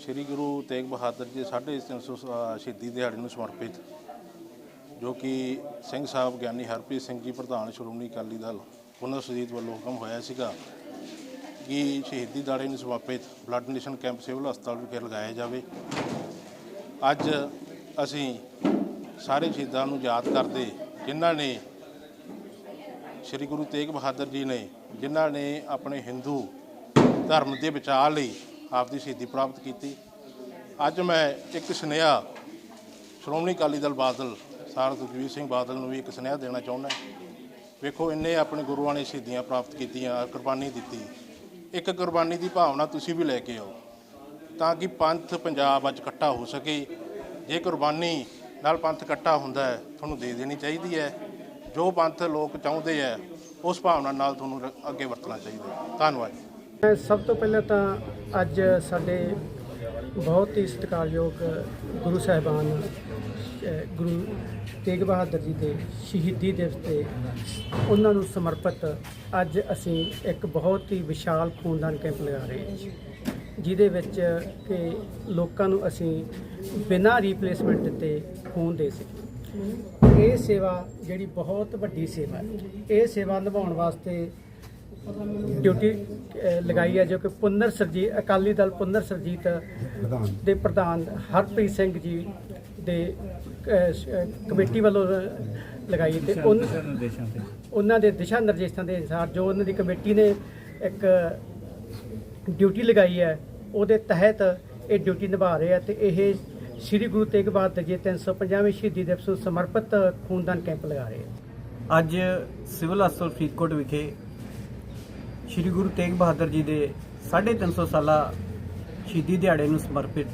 ਸ੍ਰੀ ਗੁਰੂ ਤੇਗ ਬਹਾਦਰ ਜੀ 350 ਸ਼ਹੀਦੀ ਦਿਹਾੜੇ ਨੂੰ ਸਮਰਪਿਤ, ਜੋ ਕਿ ਸਿੰਘ ਸਾਹਿਬ ਗਿਆਨੀ ਹਰਪ੍ਰੀਤ ਸਿੰਘ ਜੀ ਪ੍ਰਧਾਨ ਸ਼੍ਰੋਮਣੀ ਅਕਾਲੀ ਦਲ ਪੁਨਰ ਸੁਜੀਤ ਵੱਲੋਂ ਹੁਕਮ ਹੋਇਆ ਸੀਗਾ ਕਿ ਸ਼ਹੀਦੀ ਦਿਹਾੜੇ ਨੂੰ ਸਮਰਪਿਤ ਬਲੱਡ ਡੋਨੇਸ਼ਨ ਕੈਂਪ ਸਿਵਲ ਹਸਪਤਾਲ ਵਿਖੇ ਲਗਾਇਆ ਜਾਵੇ। ਅੱਜ ਅਸੀਂ ਸਾਰੇ ਸ਼ਹੀਦਾਂ ਨੂੰ ਯਾਦ ਕਰਦੇ ਜਿਨ੍ਹਾਂ ਨੇ ਸ੍ਰੀ ਗੁਰੂ ਤੇਗ ਬਹਾਦਰ ਜੀ ਨੇ, ਜਿਨ੍ਹਾਂ ਨੇ ਆਪਣੇ ਹਿੰਦੂ ਧਰਮ ਦੇ ਬਚਾਅ ਲਈ ਆਪ ਦੀ ਸ਼ਹੀਦੀ ਪ੍ਰਾਪਤ ਕੀਤੀ। ਅੱਜ ਮੈਂ ਇੱਕ ਸੁਨੇਹਾ ਸ਼੍ਰੋਮਣੀ ਅਕਾਲੀ ਦਲ ਬਾਦਲ ਸਰ ਸੁਖਬੀਰ ਸਿੰਘ ਬਾਦਲ ਨੂੰ ਵੀ ਇੱਕ ਸੁਨੇਹਾ ਦੇਣਾ ਚਾਹੁੰਦਾ ਵੇਖੋ, ਇੰਨੇ ਆਪਣੇ ਗੁਰੂਆਂ ਨੇ ਸ਼ਹੀਦੀਆਂ ਪ੍ਰਾਪਤ ਕੀਤੀਆਂ, ਕੁਰਬਾਨੀ ਦਿੱਤੀ। ਇੱਕ ਕੁਰਬਾਨੀ ਦੀ ਭਾਵਨਾ ਤੁਸੀਂ ਵੀ ਲੈ ਕੇ ਆਓ, ਤਾਂ ਕਿ ਪੰਥ ਪੰਜਾਬ ਅੱਜ ਇਕੱਠਾ ਹੋ ਸਕੇ। ਜੇ ਕੁਰਬਾਨੀ ਨਾਲ ਪੰਥ ਇਕੱਠਾ ਹੁੰਦਾ ਹੈ, ਤੁਹਾਨੂੰ ਦੇ ਦੇਣੀ ਚਾਹੀਦੀ ਹੈ। ਜੋ ਪੰਥ ਲੋਕ ਚਾਹੁੰਦੇ ਹੈ, ਉਸ ਭਾਵਨਾ ਨਾਲ ਤੁਹਾਨੂੰ ਅੱਗੇ ਵਰਤਣਾ ਚਾਹੀਦਾ ਧੰਨਵਾਦ। ਮੈਂ ਸਭ ਤੋਂ ਪਹਿਲਾਂ ਤਾਂ ਅੱਜ ਸਾਡੇ ਬਹੁਤ ਹੀ ਸਤਿਕਾਰਯੋਗ ਗੁਰੂ ਸਾਹਿਬਾਨ ਗੁਰੂ ਤੇਗ ਬਹਾਦਰ ਜੀ ਦੇ ਸ਼ਹੀਦੀ ਦਿਵਸ ਤੇ ਉਹਨਾਂ ਨੂੰ ਸਮਰਪਿਤ ਅੱਜ ਅਸੀਂ ਇੱਕ ਬਹੁਤ ਹੀ ਵਿਸ਼ਾਲ ਖੂਨਦਾਨ ਕੈਂਪ ਲਗਾ ਰਹੇ ਹਾਂ ਜਿਹਦੇ ਵਿੱਚ ਕਿ ਲੋਕਾਂ ਨੂੰ ਅਸੀਂ ਬਿਨਾਂ ਰੀਪਲੇਸਮੈਂਟ ਦਿੱਤੇ ਖੂਨ ਦੇ ਸਕੀਏ। ਇਹ ਸੇਵਾ ਜਿਹੜੀ ਬਹੁਤ ਵੱਡੀ ਸੇਵਾ ਹੈ, ਇਹ ਸੇਵਾ ਨਿਭਾਉਣ ਵਾਸਤੇ ਡਿਊਟੀ ਲਗਾਈ ਹੈ ਜੋ ਕਿ ਪੁਨਰ ਸਰਜੀਤ ਅਕਾਲੀ ਦਲ ਪੁਨਰ ਸਰਜੀਤ ਦੇ ਪ੍ਰਧਾਨ ਹਰਪ੍ਰੀਤ ਸਿੰਘ ਜੀ ਦੇ ਕਮੇਟੀ ਵੱਲੋਂ ਲਗਾਈ ਤੇ ਉਹਨਾਂ ਦੇ ਦਿਸ਼ਾ ਨਿਰਦੇਸ਼ਾਂ ਦੇ ਅਨੁਸਾਰ ਜੋ ਉਹਨਾਂ ਦੀ ਕਮੇਟੀ ਨੇ ਇੱਕ ਡਿਊਟੀ ਲਗਾਈ ਹੈ ਉਹਦੇ ਤਹਿਤ ਇਹ ਡਿਊਟੀ ਨਿਭਾ ਰਹੇ ਆ ਤੇ ਇਹ ਸ੍ਰੀ ਗੁਰੂ ਤੇਗ ਬਹਾਦਰ ਜੀ 350ਵੀਂ ਸ਼ਹੀਦੀ ਦਿਵਸ ਨੂੰ ਸਮਰਪਿਤ ਖੂਨਦਾਨ ਕੈਂਪ ਲਗਾ ਰਹੇ ਆ। ਅੱਜ ਸਿਵਲ ਹਸਪਤਾਲ ਫਰੀਦਕੋਟ ਵਿਖੇ ਸ੍ਰੀ ਗੁਰੂ ਤੇਗ ਬਹਾਦਰ ਜੀ ਦੇ 350 ਸਾਲਾ ਸ਼ਹੀਦੀ ਦਿਹਾੜੇ ਨੂੰ ਸਮਰਪਿਤ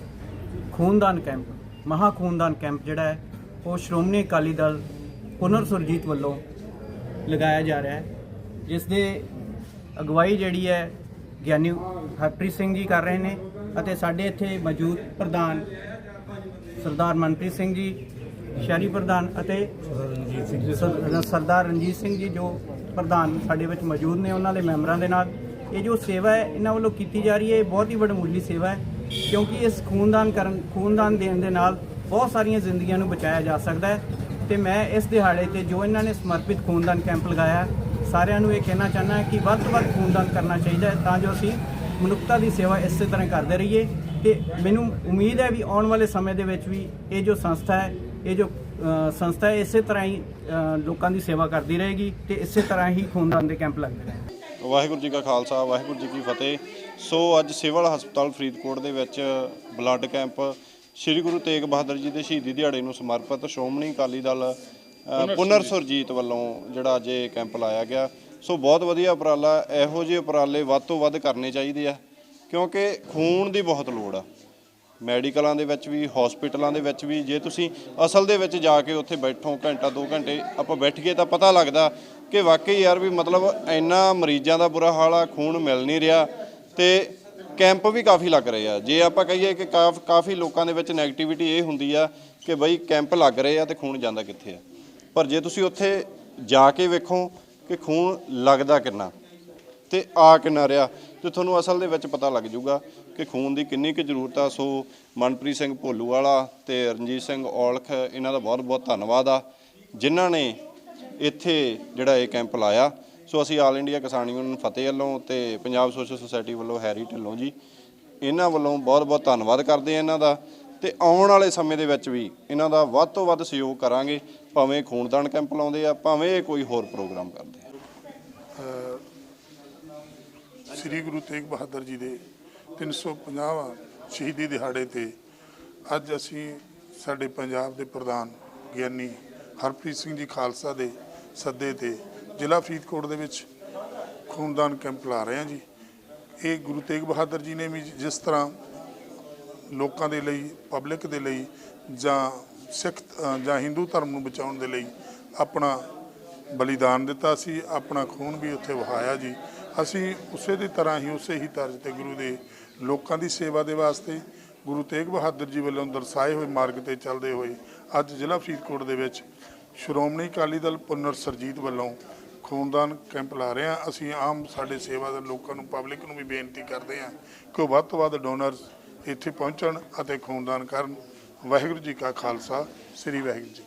ਖੂਨਦਾਨ ਕੈਂਪ, ਮਹਾ ਖੂਨਦਾਨ ਕੈਂਪ ਜਿਹੜਾ ਹੈ, ਉਹ ਸ਼੍ਰੋਮਣੀ ਅਕਾਲੀ ਦਲ ਪੁਨਰ ਸੁਰਜੀਤ ਵੱਲੋਂ ਲਗਾਇਆ ਜਾ ਰਿਹਾ ਹੈ। ਜਿਸ ਦੇ ਅਗਵਾਈ ਜਿਹੜੀ ਹੈ, ਗਿਆਨੀ ਹਰਪ੍ਰੀਤ ਸਿੰਘ ਜੀ ਕਰ ਰਹੇ ਨੇ ਅਤੇ ਸਾਡੇ ਇੱਥੇ ਮੌਜੂਦ ਪ੍ਰਧਾਨ ਸਰਦਾਰ ਮਨਪ੍ਰੀਤ ਸਿੰਘ ਜੀ ਸ਼ਹਿਰੀ ਪ੍ਰਧਾਨ ਅਤੇ ਸਰ- ਸਰਦਾਰ ਰਣਜੀਤ ਸਿੰਘ ਜੀ ਜੋ ਪ੍ਰਧਾਨ ਸਾਡੇ ਵਿੱਚ ਮੌਜੂਦ ਨੇ, ਉਹਨਾਂ ਦੇ ਮੈਂਬਰਾਂ ਦੇ ਨਾਲ। ਇਹ ਜੋ ਸੇਵਾ ਹੈ, ਇਹਨਾਂ ਵੱਲੋਂ ਕੀਤੀ ਜਾ ਰਹੀ ਹੈ, ਇਹ ਬਹੁਤ ਹੀ ਵਡਮੁੱਲੀ ਸੇਵਾ ਹੈ, ਕਿਉਂਕਿ ਇਸ ਖੂਨਦਾਨ ਕਰਨ ਖੂਨਦਾਨ ਦੇਣ ਦੇ ਨਾਲ ਬਹੁਤ ਸਾਰੀਆਂ ਜ਼ਿੰਦਗੀਆਂ ਨੂੰ ਬਚਾਇਆ ਜਾ ਸਕਦਾ ਹੈ। ਤੇ ਮੈਂ ਇਸ ਦਿਹਾੜੇ ਤੇ ਜੋ ਇਹਨਾਂ ਨੇ ਸਮਰਪਿਤ ਖੂਨਦਾਨ ਕੈਂਪ ਲਗਾਇਆ, ਸਾਰਿਆਂ ਨੂੰ ਇਹ ਕਹਿਣਾ ਚਾਹੁੰਦਾ ਕਿ ਵੱਧ ਤੋਂ ਵੱਧ ਖੂਨਦਾਨ ਕਰਨਾ ਚਾਹੀਦਾ ਹੈ, ਤਾਂ ਜੋ ਅਸੀਂ ਮਨੁੱਖਤਾ ਦੀ ਸੇਵਾ ਇਸੇ ਤਰ੍ਹਾਂ ਕਰਦੇ ਰਹੀਏ। ਤੇ ਮੈਨੂੰ ਉਮੀਦ ਹੈ ਵੀ ਆਉਣ ਵਾਲੇ ਸਮੇਂ ਦੇ ਵਿੱਚ ਵੀ ਇਹ ਜੋ ਸੰਸਥਾ ਹੈ ਇਹ ਜੋ ਸੰਸਥਾ ਹੈ ਇਸੇ ਤਰ੍ਹਾਂ ਹੀ ਲੋਕਾਂ ਦੀ ਸੇਵਾ ਕਰਦੀ ਰਹੇਗੀ ਤੇ ਇਸੇ ਤਰ੍ਹਾਂ ਹੀ ਖੂਨਦਾਨ ਦੇ ਕੈਂਪ ਲੱਗਦੇ ਰਹਿਣਗੇ ਵਾਹਿਗੁਰੂ ਜੀ ਕਾ ਖਾਲਸਾ ਵਾਹਿਗੁਰੂ ਜੀ ਕੀ ਫਤਿਹ। ਸੋ ਅੱਜ ਸਿਵਲ ਹਸਪਤਾਲ ਫਰੀਦਕੋਟ ਦੇ ਵਿੱਚ ਬਲੱਡ ਕੈਂਪ ਸ੍ਰੀ ਗੁਰੂ ਤੇਗ ਬਹਾਦਰ ਜੀ ਦੇ ਸ਼ਹੀਦੀ ਦਿਹਾੜੇ ਨੂੰ ਸਮਰਪਿਤ ਸ਼੍ਰੋਮਣੀ ਅਕਾਲੀ ਦਲ ਪੁਨਰ ਸੁਰਜੀਤ ਵੱਲੋਂ ਜਿਹੜਾ ਅੱਜ ਇਹ ਕੈਂਪ ਲਾਇਆ ਗਿਆ। ਸੋ ਬਹੁਤ ਵਧੀਆ ਉਪਰਾਲਾ ਇਹੋ ਜਿਹੇ ਉਪਰਾਲੇ ਵੱਧ ਤੋਂ ਵੱਧ ਕਰਨੇ ਚਾਹੀਦੇ ਆ ਕਿਉਂਕਿ ਖੂਨ ਦੀ ਬਹੁਤ ਲੋੜ ਆ। ਮੈਡੀਕਲਾਂ ਦੇ ਵਿੱਚ ਵੀ, ਹਸਪੀਟਲਾਂ ਦੇ ਵਿੱਚ ਵੀ, ਜੇ ਤੁਸੀਂ ਅਸਲ ਦੇ ਵਿੱਚ ਜਾ ਕੇ ਉੱਥੇ ਬੈਠੋ ਘੰਟਾ 2 ਘੰਟੇ, ਆਪਾਂ ਬੈਠੀਏ ਤਾਂ ਪਤਾ ਲੱਗਦਾ ਕਿ ਵਾਕਈ ਯਾਰ ਵੀ ਮਤਲਬ ਇੰਨਾ ਮਰੀਜ਼ਾਂ ਦਾ ਬੁਰਾ ਹਾਲ ਆ, ਖੂਨ ਮਿਲ ਨਹੀਂ ਰਿਹਾ ਤੇ ਕੈਂਪ ਵੀ ਕਾਫੀ ਲੱਗ ਰਹੇ ਆ। ਜੇ ਆਪਾਂ ਕਹੀਏ ਕਿ ਕਾਫ- ਕਾਫੀ ਲੋਕਾਂ ਦੇ ਵਿੱਚ 네ਗੇਟਿਵਿਟੀ ਇਹ ਹੁੰਦੀ ਆ ਕਿ ਬਈ ਕੈਂਪ ਲੱਗ ਰਹੇ ਆ ਤੇ ਖੂਨ ਜਾਂਦਾ ਕਿੱਥੇ ਆ। ਪਰ ਜੇ ਤੁਸੀਂ ਉੱਥੇ ਜਾ ਕੇ ਵੇਖੋ ਕਿ ਖੂਨ ਲੱਗਦਾ ਕਿੰਨਾ ਤੇ ਆ ਕਿੰਨਾ ਰਿਹਾ ਤੇ ਤੁਹਾਨੂੰ ਅਸਲ ਦੇ ਵਿੱਚ ਪਤਾ ਲੱਗ ਜਾਊਗਾ ਕਿ ਖੂਨ ਦੀ ਕਿੰਨੀ ਕੁ ਜ਼ਰੂਰਤ ਆ। ਸੋ ਮਨਪ੍ਰੀਤ ਸਿੰਘ ਭੋਲੂ ਵਾਲਾ ਤੇ ਰਣਜੀਤ ਸਿੰਘ ਔਲਖ, ਇਹਨਾਂ ਦਾ ਬਹੁਤ ਬਹੁਤ ਧੰਨਵਾਦ ਆ, ਜਿਨ੍ਹਾਂ ਨੇ ਇੱਥੇ ਜਿਹੜਾ ਇਹ ਕੈਂਪ ਲਾਇਆ। ਸੋ ਅਸੀਂ ਆਲ ਇੰਡੀਆ ਕਿਸਾਨ ਯੂਨੀਅਨ ਫਤਿਹ ਵੱਲੋਂ ਤੇ ਪੰਜਾਬ ਸੋਸ਼ਲ ਸੁਸਾਇਟੀ ਵੱਲੋਂ ਹੈਰੀ ਢਿੱਲੋਂ ਜੀ, ਇਹਨਾਂ ਵੱਲੋਂ ਬਹੁਤ ਬਹੁਤ ਧੰਨਵਾਦ ਕਰਦੇ ਆ ਇਹਨਾਂ ਦਾ। ਤੇ ਆਉਣ ਵਾਲੇ ਸਮੇਂ ਦੇ ਵਿੱਚ ਵੀ ਇਹਨਾਂ ਦਾ ਵੱਧ ਤੋਂ ਵੱਧ ਸਹਿਯੋਗ ਕਰਾਂਗੇ, ਭਾਵੇਂ ਖੂਨਦਾਨ ਕੈਂਪ ਲਾਉਂਦੇ ਆ, ਭਾਵੇਂ ਕੋਈ ਹੋਰ ਪ੍ਰੋਗਰਾਮ ਕਰਦੇ ਆ। ਸ੍ਰੀ ਗੁਰੂ ਤੇਗ ਬਹਾਦਰ ਜੀ ਦੇ 350ਵਾਂ ਸ਼ਹੀਦੀ ਦਿਹਾੜੇ ਤੇ ਅੱਜ ਅਸੀਂ ਸਾਡੇ ਪੰਜਾਬ ਦੇ ਪ੍ਰਧਾਨ ਗਿਆਨੀ ਹਰਪ੍ਰੀਤ ਸਿੰਘ ਜੀ ਖਾਲਸਾ ਦੇ ਸੱਦੇ ਤੇ ਜ਼ਿਲ੍ਹਾ ਫਰੀਦਕੋਟ ਦੇ ਵਿੱਚ ਖੂਨਦਾਨ ਕੈਂਪ ਲਾ ਰਹੇ ਹਾਂ ਜੀ। ਇਹ ਗੁਰੂ ਤੇਗ ਬਹਾਦਰ ਜੀ ਨੇ ਵੀ ਜਿਸ ਤਰ੍ਹਾਂ ਲੋਕਾਂ ਦੇ ਲਈ, ਪਬਲਿਕ ਦੇ ਲਈ ਜਾਂ ਸਿੱਖ ਜਾਂ ਹਿੰਦੂ ਧਰਮ ਨੂੰ ਬਚਾਉਣ ਦੇ ਲਈ ਆਪਣਾ ਬਲੀਦਾਨ ਦਿੱਤਾ ਸੀ, ਆਪਣਾ ਖੂਨ ਵੀ ਉੱਥੇ ਵਹਾਇਆ ਜੀ। ਅਸੀਂ ਉਸੇ ਦੀ ਤਰ੍ਹਾਂ ਹੀ ਉਸੇ ਹੀ ਤਰਜ਼ ਤੇ ਗੁਰੂ ਦੇ ਲੋਕਾਂ ਦੀ ਸੇਵਾ ਦੇ ਵਾਸਤੇ ਗੁਰੂ ਤੇਗ ਬਹਾਦਰ ਜੀ ਵੱਲੋਂ ਦਰਸਾਏ ਹੋਏ ਮਾਰਗ ਤੇ ਚੱਲਦੇ ਹੋਏ ਅੱਜ ਜ਼ਿਲ੍ਹਾ ਫਰੀਦਕੋਟ ਦੇ ਵਿੱਚ ਸ਼੍ਰੋਮਣੀ ਅਕਾਲੀ ਦਲ ਪੁਨਰ ਸਰਜੀਤ ਵੱਲੋਂ ਖੂਨਦਾਨ ਕੈਂਪ ਲਾ ਰਹੇ ਹਾਂ। ਅਸੀਂ ਆਮ ਸਾਡੇ ਸੇਵਾਦਾਰ ਲੋਕਾਂ ਨੂੰ, ਪਬਲਿਕ ਨੂੰ ਵੀ ਬੇਨਤੀ ਕਰਦੇ ਹਾਂ ਕਿ ਉਹ ਵੱਧ ਤੋਂ ਵੱਧ ਡੋਨਰਸ ਇੱਥੇ ਪਹੁੰਚਣ ਅਤੇ ਖੂਨਦਾਨ ਕਰਨ। ਵਾਹਿਗੁਰੂ ਜੀ ਕਾ ਖਾਲਸਾ, ਸ੍ਰੀ ਵਾਹਿਗੁਰੂ ਜੀ